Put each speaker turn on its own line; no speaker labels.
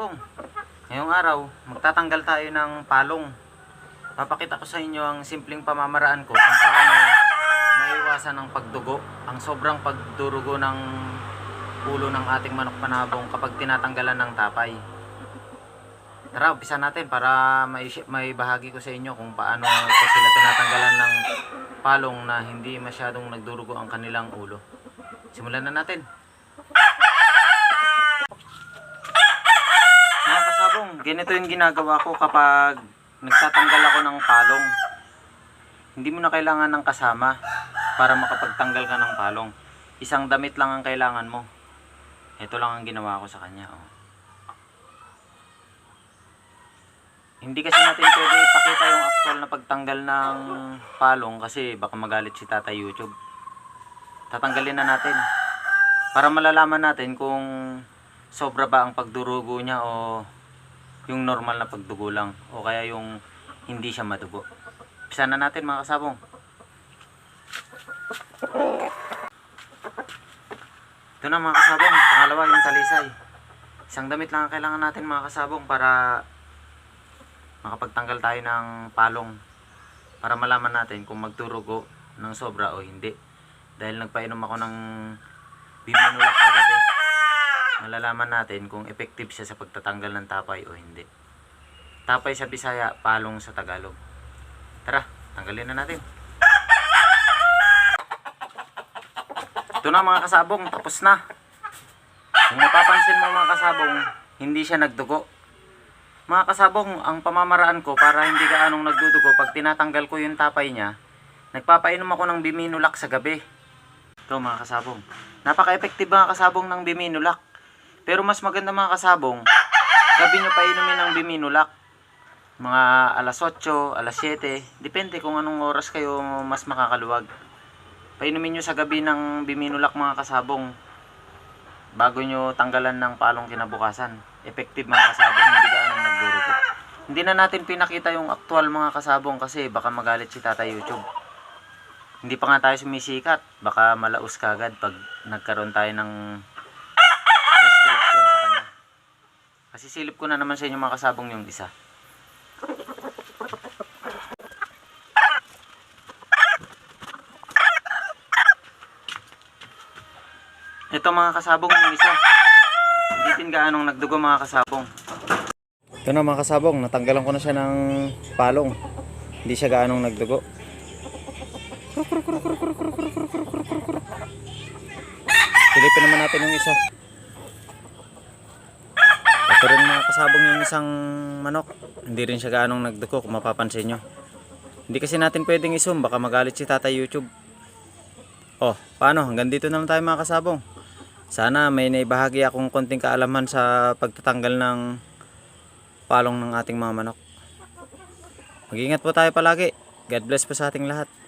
kasabong, ngayong araw, magtatanggal tayo ng palong. Papakita ko sa inyo ang simpleng pamamaraan ko kung paano maiwasan ang pagdugo, ang sobrang pagdurugo ng ulo ng ating manok panabong kapag tinatanggalan ng tapay. Tara, umpisa natin para may, may bahagi ko sa inyo kung paano ko sila tinatanggalan ng palong na hindi masyadong nagdurugo ang kanilang ulo. Simulan na natin. Mga kasabong, ganito yung ginagawa ko kapag nagtatanggal ako ng palong. Hindi mo na kailangan ng kasama para makapagtanggal ka ng palong. Isang damit lang ang kailangan mo. Ito lang ang ginawa ko sa kanya. Oh. Hindi kasi natin pwede ipakita yung actual na pagtanggal ng palong kasi baka magalit si Tata YouTube. Tatanggalin na natin. Para malalaman natin kung sobra ba ang pagdurugo niya o yung normal na pagdugo lang o kaya yung hindi siya madugo. Pisa na natin mga kasabong. Ito na mga kasabong, pangalawa yung talisay. Isang damit lang ang kailangan natin mga kasabong para makapagtanggal tayo ng palong para malaman natin kung magdurugo ng sobra o hindi. Dahil nagpainom ako ng biminulak kagabi. Malalaman natin kung effective siya sa pagtatanggal ng tapay o hindi. Tapay sa Bisaya, palong sa Tagalog. Tara, tanggalin na natin. Ito na mga kasabong, tapos na. Kung mapapansin mo mga kasabong, hindi siya nagdugo. Mga kasabong, ang pamamaraan ko para hindi ka anong nagdudugo pag tinatanggal ko yung tapay niya, nagpapainom ako ng biminulak sa gabi. Ito mga kasabong. Napaka-effective mga kasabong ng biminulak. Pero mas maganda mga kasabong, gabi nyo painumin ng biminulak. Mga alas 8, alas 7, depende kung anong oras kayo mas makakaluwag. Painumin nyo sa gabi ng biminulak mga kasabong bago nyo tanggalan ng palong kinabukasan. Effective mga kasabong, hindi ka anong nagdurugo. Hindi na natin pinakita yung actual mga kasabong kasi baka magalit si Tata YouTube. Hindi pa nga tayo sumisikat. Baka malaos ka agad pag nagkaroon tayo ng restriction sa kanya. Kasi silip ko na naman sa inyo mga kasabong yung isa. Ito mga kasabong yung isa. Hindi din gaanong nagdugo mga kasabong. Ito na mga kasabong, natanggalan ko na siya ng palong. Hindi siya gaanong nagdugo. Silipin naman natin yung isa. Ito rin kasabong yung isang manok. Hindi rin siya gaanong nagdugo kung mapapansin nyo. Hindi kasi natin pwedeng isum, baka magalit si Tata YouTube. Oh, paano? Hanggang dito na lang tayo mga kasabong. Sana may naibahagi akong konting kaalaman sa pagtatanggal ng palong ng ating mga manok. Mag-ingat po tayo palagi. God bless po sa ating lahat.